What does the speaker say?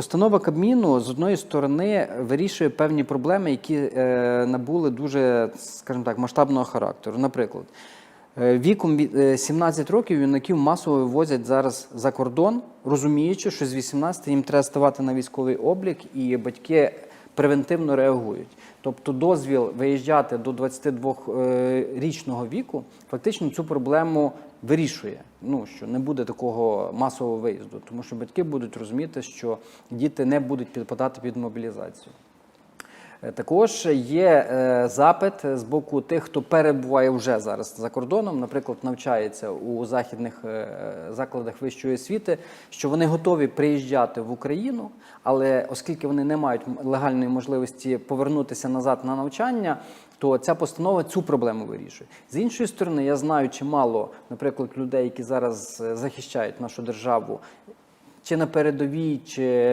Постанова Кабміну з одної сторони вирішує певні проблеми, які е, набули дуже, скажімо так, масштабного характеру. Наприклад, е, віком від- е, 17 років юнаків масово вивозять зараз за кордон, розуміючи, що з 18 їм треба ставати на військовий облік, і батьки превентивно реагують. Тобто дозвіл виїжджати до 22-річного віку фактично цю проблему вирішує. Ну що не буде такого масового виїзду, тому що батьки будуть розуміти, що діти не будуть підпадати під мобілізацію. Е, Також є е, запит з боку тих, хто перебуває вже зараз за кордоном, наприклад, навчається у західних е, закладах вищої освіти, що вони готові приїжджати в Україну, але оскільки вони не мають легальної можливості повернутися назад на навчання, то ця постанова цю проблему вирішує. З іншої сторони, я знаю чимало, наприклад, людей, які зараз захищають нашу державу, чи на передовій, чи